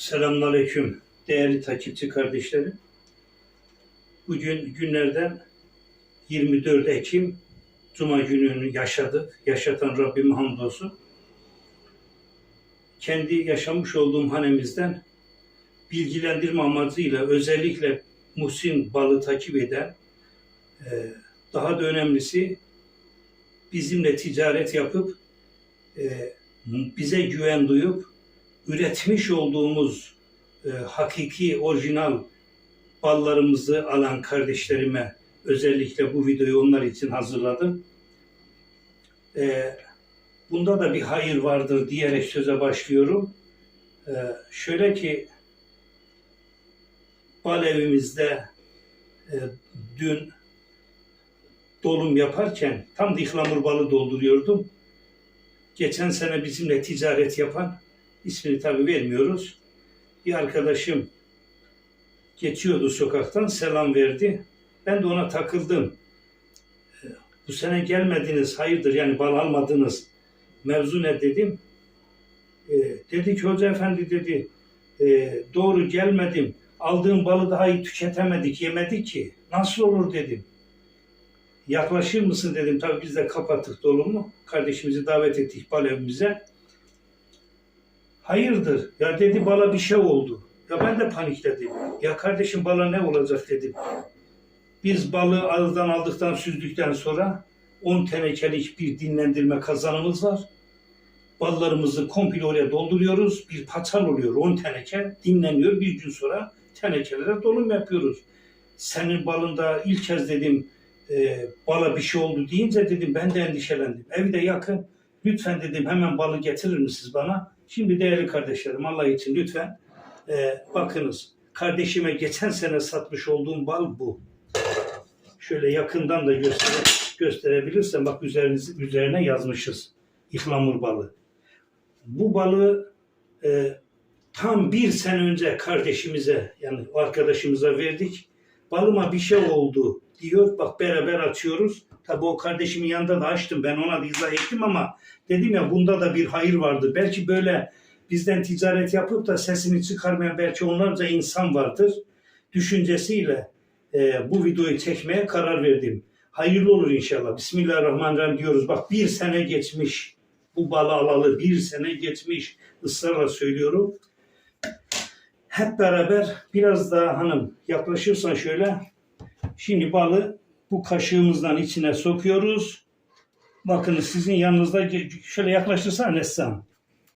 Selamünaleyküm değerli takipçi kardeşlerim. Bugün günlerden 24 Ekim Cuma gününü yaşadık. Yaşatan Rabbime hamdolsun. Kendi yaşamış olduğum hanemizden bilgilendirme amacıyla özellikle Muhsin Bal'ı takip eden e, daha da önemlisi bizimle ticaret yapıp e, bize güven duyup üretmiş olduğumuz e, hakiki orijinal ballarımızı alan kardeşlerime özellikle bu videoyu onlar için hazırladım. E, bunda da bir hayır vardır diyerek söze başlıyorum. E, şöyle ki bal evimizde e, dün dolum yaparken tam da ihlamur balı dolduruyordum. Geçen sene bizimle ticaret yapan ismini tabi vermiyoruz. Bir arkadaşım geçiyordu sokaktan selam verdi. Ben de ona takıldım. E, Bu sene gelmediniz hayırdır yani bal almadınız. Mevzu ne dedim. E, dedi ki hoca efendi dedi e, doğru gelmedim. Aldığım balı daha iyi tüketemedik, yemedik ki. Nasıl olur dedim. Yaklaşır mısın dedim. Tabii biz de kapattık dolumu. Kardeşimizi davet ettik bal evimize. Hayırdır? Ya dedi bala bir şey oldu. Ya ben de panikledim. Ya kardeşim bala ne olacak dedim. Biz balığı ağızdan aldıktan süzdükten sonra 10 tenekelik bir dinlendirme kazanımız var. Ballarımızı komple oraya dolduruyoruz. Bir paçal oluyor 10 teneke. Dinleniyor. Bir gün sonra tenekelere dolum yapıyoruz. Senin balında ilk kez dedim e, bala bir şey oldu deyince dedim ben de endişelendim. Evi de yakın. Lütfen dedim hemen balı getirir misiniz bana? Şimdi değerli kardeşlerim Allah için lütfen e, bakınız. Kardeşime geçen sene satmış olduğum bal bu. Şöyle yakından da göstere, gösterebilirsem bak üzeriniz, üzerine yazmışız. İhlamur balı. Bu balı e, tam bir sene önce kardeşimize yani arkadaşımıza verdik. Balıma bir şey oldu diyor. Bak beraber açıyoruz. Tabi o kardeşimin yanında da açtım. Ben ona da izah ettim ama dedim ya bunda da bir hayır vardı. Belki böyle bizden ticaret yapıp da sesini çıkarmayan belki onlarca insan vardır. Düşüncesiyle e, bu videoyu çekmeye karar verdim. Hayırlı olur inşallah. Bismillahirrahmanirrahim diyoruz. Bak bir sene geçmiş. Bu balı alalı bir sene geçmiş. Israrla söylüyorum. Hep beraber biraz daha hanım yaklaşırsan şöyle. Şimdi balı bu kaşığımızdan içine sokuyoruz. Bakın sizin yanınızda şöyle yaklaştırsana Neslihan.